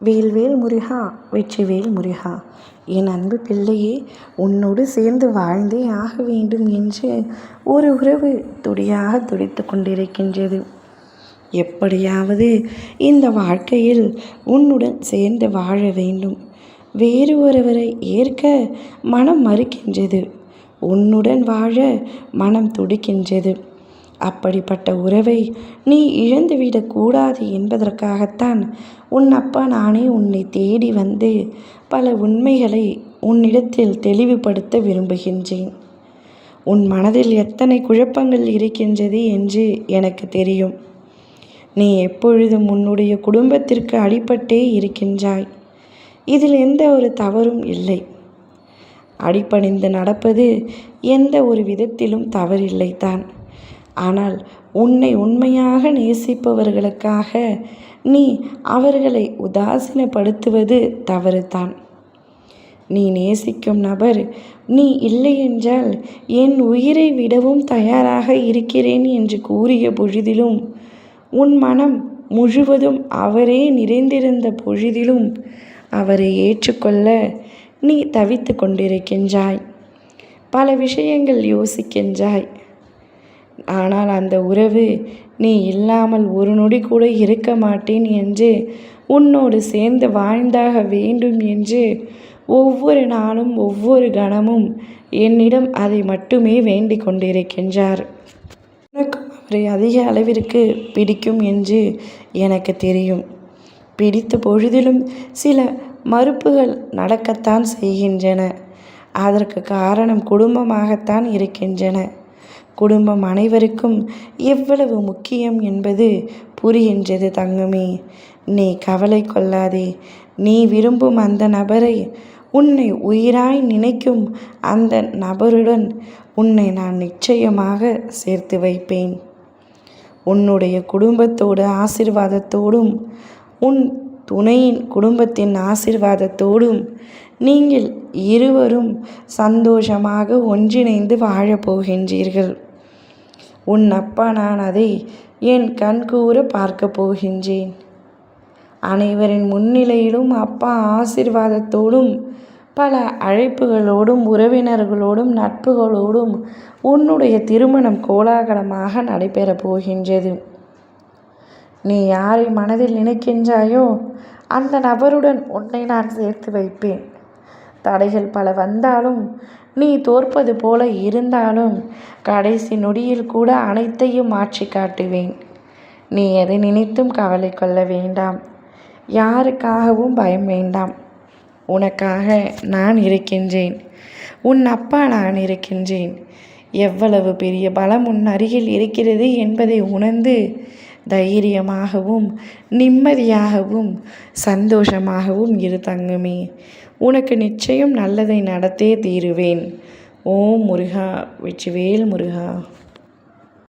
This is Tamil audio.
வேல்வேல் முருகா வெற்றிவேல் முருகா. என் அன்பு பிள்ளையே உன்னோடு சேர்ந்து வாழ்ந்தே ஆக வேண்டும் என்று ஒரு உறவு துடியாக துடித்து கொண்டிருக்கின்றது. எப்படியாவது இந்த வாழ்க்கையில் உன்னுடன் சேர்ந்து வாழ வேண்டும். வேறு ஒருவரை ஏற்க மனம் மறுக்கின்றது. உன்னுடன் வாழ மனம் துடிக்கின்றது. அப்படிப்பட்ட உறவை நீ இழந்துவிடக்கூடாது என்பதற்காகத்தான் உன் அப்பா நானே உன்னை தேடி வந்து பல உண்மைகளை உன்னிடத்தில் தெளிவுபடுத்த விரும்புகின்றேன். உன் மனதில் எத்தனை குழப்பங்கள் இருக்கின்றது என்று எனக்கு தெரியும். நீ எப்பொழுதும் உன்னுடைய குடும்பத்திற்கு அடிபட்டே இருக்கின்றாய். இதில் எந்த ஒரு தவறும் இல்லை. அடிப்பணிந்து நடப்பது எந்த ஒரு விதத்திலும் தவறில்லை தான் ஆனால் உன்னை உண்மையாக நேசிப்பவர்களுக்காக நீ அவர்களை உதாசீனப்படுத்துவது தவறுதான். நீ நேசிக்கும் நபர் நீ இல்லை என்றால் என் உயிரை விடவும் தயாராக இருக்கிறேன் என்று கூறிய பொழுதிலும் உன் மனம் முழுவதும் அவரே நிறைந்திருந்த பொழுதிலும் அவரை ஏற்றுக்கொள்ள நீ தவித்து கொண்டிருக்கின்றாய். பல விஷயங்கள் யோசிக்கின்றாய். ஆனால் அந்த உறவு நீ இல்லாமல் ஒரு நொடி கூட இருக்க மாட்டேன் என்று உன்னோடு சேர்ந்து வாழ்ந்தாக வேண்டும் என்று ஒவ்வொரு நாளும் ஒவ்வொரு கணமும் என்னிடம் அதை மட்டுமே வேண்டிக் கொண்டிருக்கின்றார். உனக்கும் அவரை அதிக அளவிற்கு பிடிக்கும் என்று எனக்கு தெரியும். பிடித்த பொழுதிலும் சில மறுப்புகள் நடக்கத்தான் செய்கின்றன. அதற்கு காரணம் குடும்பமாகத்தான் இருக்கின்றன. குடும்பம் அனைவருக்கும் எவ்வளவு முக்கியம் என்பது புரிகின்றது தங்கமே. நீ கவலை கொள்ளாதே. நீ விரும்பும் அந்த நபரை உன்னை உயிராய் நினைக்கும் அந்த நபருடன் உன்னை நான் நிச்சயமாக சேர்த்து வைப்பேன். உன்னுடைய குடும்பத்தோடு ஆசிர்வாதத்தோடும் உன் துணையின் குடும்பத்தின் ஆசிர்வாதத்தோடும் நீங்கள் இருவரும் சந்தோஷமாக ஒன்றிணைந்து வாழப்போகின்றீர்கள் உன் அப்பா நான் அதை என் கண்கூற பார்க்க போகின்றேன். அனைவரின் முன்னிலையிலும் அப்பா ஆசிர்வாதத்தோடும் பல அழைப்புகளோடும் உறவினர்களோடும் நட்புகளோடும் உன்னுடைய திருமணம் கோலாகலமாக நடைபெறப் போகின்றது. நீ யாரை மனதில் நினைக்கின்றாயோ அந்த நபருடன் உன்னை நான் சேர்த்து வைப்பேன். தடைகள் பல வந்தாலும் நீ தோற்பது போல இருந்தாலும் கடைசி நொடியில் கூட அனைத்தையும் மாற்றி காட்டுவேன். நீ எதை நினைத்தும் கவலை கொள்ள வேண்டாம். யாருக்காகவும் பயம் வேண்டாம். உனக்காக நான் இருக்கின்றேன். உன் அப்பா நான் இருக்கின்றேன். எவ்வளவு பெரிய பலம் உன் அருகில் இருக்கிறது என்பதை உணர்ந்து தைரியமாகவும் நிம்மதியாகவும் சந்தோஷமாகவும் இரு தங்குமே. உனக்கு நிச்சயம் நல்லதை நடத்தே தீருவேன். ஓம் முருகா வெற்றிவேல் முருகா.